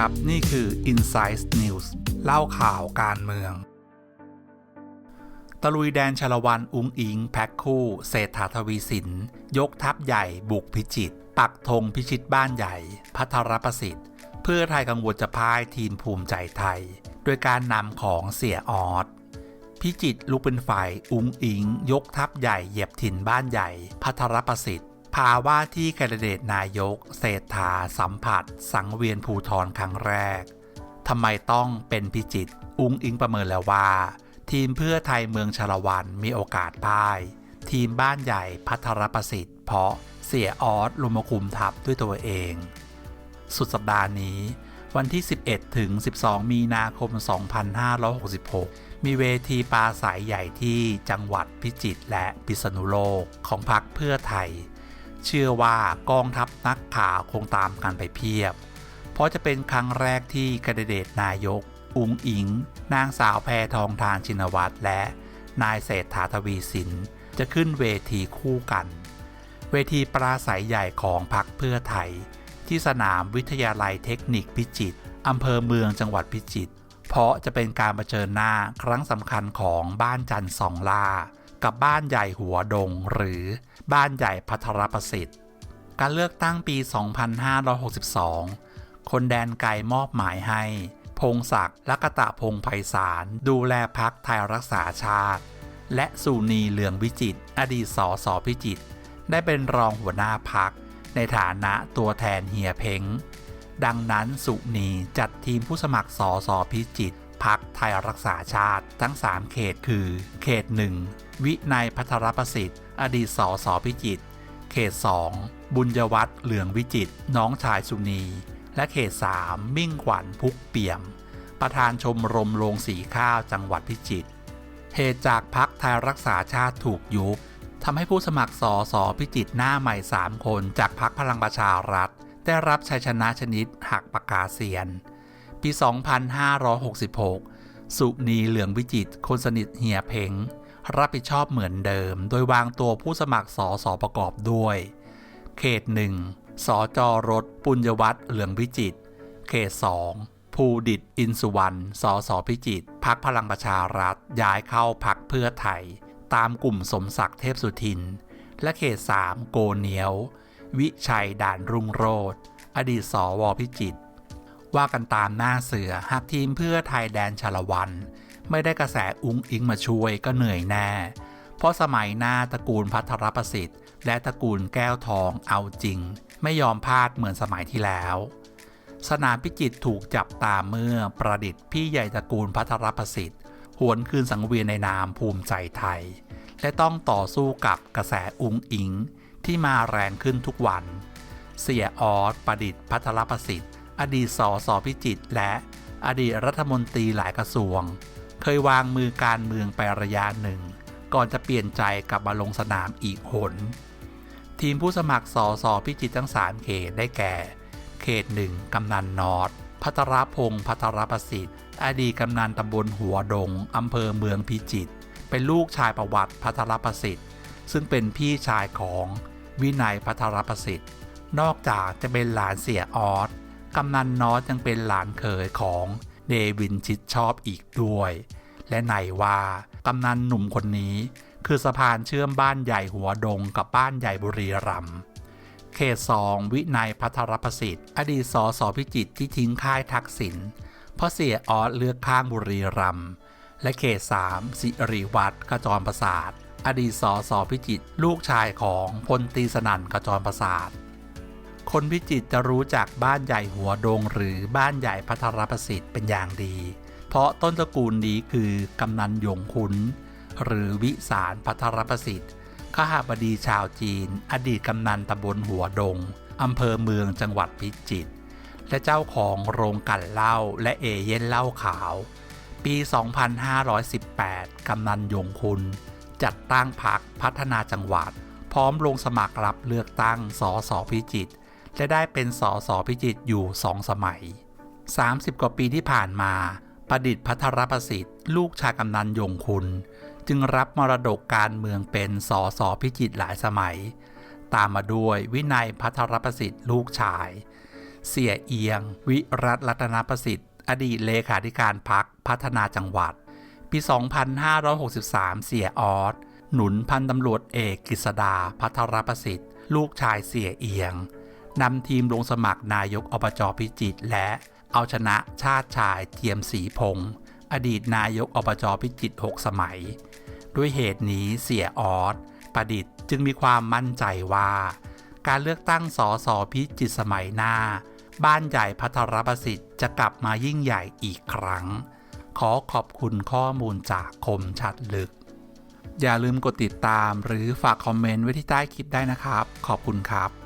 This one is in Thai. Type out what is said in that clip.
ครับ นี่คือ Insight News เล่าข่าวการเมือง ตะลุยแดนชลวันอุงอิง แพ็คคู่ เศรษฐาทวีสิน ยกทัพใหญ่บุกพิจิต ปักธงพิชิตบ้านใหญ่ พัทรประสิทธิ์ เพื่อไทยกังวลจะพ่ายทีมภูมิใจไทย โดยการนำของเสียออสพิจิตลุกเป็นฝ่ายอุงอิง ยกทัพใหญ่เหยียบถิ่นบ้านใหญ่ พัทรประสิทธิ์ พาว่าที่แคนดิเดตนายก เศรษฐาสัมผัส สังเวียนภูทรครั้งแรกทำไมต้องเป็นพิจิตรอุงอิงประเมินแล้วว่า ทีมเพื่อไทยเมืองชาละวันมีโอกาสพ่าย ทีมบ้านใหญ่พัทรประสิทธิ์ เพราะเสียออสลมคุมทัพด้วยตัวเอง สุดสัปดาห์นี้ วันที่ 11 ถึง 12 มีนาคม 2566 มีเวทีปราศัยใหญ่ที่จังหวัดพิจิตรและพิษณุโลกของพรรคเพื่อไทย เชื่อว่ากองทัพนักข่าวคงตามกันไปเพียบ เพราะจะเป็นครั้งแรกที่คนดิเดตนายก อุงอิง นางสาวแพทองทานชินวัตรและนายเศรษฐาทวีสิน จะขึ้นเวทีคู่กัน เวทีปราศัยใหญ่ของพรรคเพื่อไทย ที่สนามวิทยาลัยเทคนิคพิจิตรอำเภอเมืองจังหวัดพิจิตรเพราะจะเป็นการรเผชิญหน้าครั้งสำคัญของบ้านจันทร์สองล่า กับบ้านใหญ่หัวดง หรือบ้านใหญ่พัทรประสิทธิ์ การเลือกตั้งปี 2562 คนแดนไกลมอบหมายให้ พงศักดิ์ลักตะพงไพศาลดูแลพักไทยรักษาชาติ และสุนีเหลืองวิจิตรอดีตสสพิจิตรได้เป็นรองหัวหน้าพัก ในฐานะตัวแทนเฮียเพ้งดังนั้นสุนีจัดทีมผู้สมัครสอสอพิจิตร พักไทยรักษาชาติทั้ง 3 เขตคือ เขต 1 วินัยพัทรประสิทธิ์ อดีตสสพิจิตรเขต 2 บุญยวัฒน์เหลืองวิจิตรน้องชายสุนี และเขต 3 มิ่งขวัญพุกเปี่ยม ประธานชมรมโรงสีข้าวจังหวัดพิจิตรเหตุจากพักไทยรักษาชาติถูกยุบทำให้ผู้สมัครสอสอพิจิตรหน้าใหม่ 3 คนจากพักพลังประชารัฐ ได้รับชัยชนะชนิดหักปากกาเซียน ปี 2566 สุนีเหลืองวิจิตคนสนิทเฮียเพ้งรับผิดชอบเหมือนเดิม โดยวางตัวผู้สมัครสอสอประกอบด้วย เขต1สจรถ ปุญญวัฒน์เหลืองวิจิต เขต2ภูดิตอินสุวรรณสสพิจิตพักพลังประชารัฐ ย้ายเข้าพักเพื่อไทย ตามกลุ่มสมศักดิ์เทพสุทิน และเขต3โกเนียว วิชัยด่านรุ่งโรธอดีตสวพิจิตร ว่ากันตามหน้าเสือหากทีมเพื่อไทยแดนชาละวัน ไม่ได้กระแสอุ้งอิงมาช่วยก็เหนื่อยแน่ เพราะสมัยหน้าตระกูลพัทรประสิทธิ์ และตระกูลแก้วทองเอาจริง ไม่ยอมพลาดเหมือนสมัยที่แล้ว สนามพิจิตรถูกจับตาเมื่อประดิษฐ์พี่ใหญ่ตระกูลพัทรประสิทธิ์หวนคืนสังเวียนในนามภูมิใจไทย และต้องต่อสู้กับกระแสอุ้งอิงที่มาแรงขึ้นทุกวัน เสียออสประดิษฐ์พัทรประสิทธิ์ อดีตสสพิจิตรและอดีตรัฐมนตรีหลายกระทรวง เคยวางมือการเมืองไประยะหนึ่ง ก่อนจะเปลี่ยนใจกลับมาลงสนามอีกหน ทีมผู้สมัครสสพิจิตรทั้งสามเขตได้แก่ เขตหนึ่งกำนันนอดพัทรพงศ์พัทรประสิทธิ์ อดีตกำนันตำบลหัวดงอำเภอเมืองพิจิตรเป็นลูกชายประวัติพัทรประสิทธิ์ ซึ่งเป็นพี่ชายของวินัยพัทรประสิทธิ์ นอกจากจะเป็นหลานเสียออส กำนันนอสยังเป็นหลานเขยของเดวินชิดชอบอีกด้วย และไหนว่ากำนันหนุ่มคนนี้คือสะพานเชื่อมบ้านใหญ่หัวดงกับบ้านใหญ่บุรีรัมย์เขต2วินัยพัทรประสิทธิ์ อดีตสสพิจิตที่ทิ้งค่ายทักษิณเพราะเสียออสเลือกข้างบุรีรัมย์และเขต3สิริวัตรขจรประสาท อดีตสสพิจิตลูกชายของพลตีสนั่นขจรประสาท คนพิจิตรจะรู้จักบ้านใหญ่หัวดง หรือบ้านใหญ่พัทรประสิทธิ์เป็นอย่างดี เพราะต้นตระกูลนี้คือกำนันหยงคุนหรือวิสารพัทรประสิทธิ์ข้าบดีชาวจีน อดีตกำนันตำบลหัวดงอำเภอเมืองจังหวัดพิจิตรและเจ้าของโรงกันเหล้าและเอเย่นเหล้าขาว ปี 2518 กำนันยงคุณ จัดตั้งพรรคพัฒนาจังหวัด พร้อมลงสมัครรับเลือกตั้งสอสอพิจิตร และได้เป็นสอสอพิจิตรอยู่สองสมัย 30 กว่าปีที่ผ่านมา ประดิษฐ์พัทรประสิทธิ์ ลูกชายกำนันยงคุณ จึงรับมรดกการเมืองเป็นสอสอพิจิตรหลายสมัย ตามมาด้วยวินัยพัทรประสิทธิ์ลูกชาย เสียเอียง วิรัตรัตนประสิทธิ์ อดีตเลขาธิการพักพัฒนาจังหวัด ปี 2563 เสียออสหนุนพันตำรวจเอกกฤษดาพัทรประสิทธิ์ ลูกชายเสียเอียง นำทีมลงสมัครนายกอบจพิจิตรและเอาชนะชาติชายเทียมศรีพงศ์อดีตนายกอบจพิจิตร6สมัย ด้วยเหตุนี้เสียออสประดิษฐ์จึงมีความมั่นใจว่า การเลือกตั้งสอสอพิจิตรสมัยหน้า บ้านใหญ่พัทรประสิทธิ์จะกลับมายิ่งใหญ่อีกครั้ง ขอขอบคุณข้อมูลจากคมชัดลึก อย่าลืมกดติดตามหรือฝากคอมเมนต์ไว้ที่ใต้คลิปได้นะครับ ขอบคุณครับ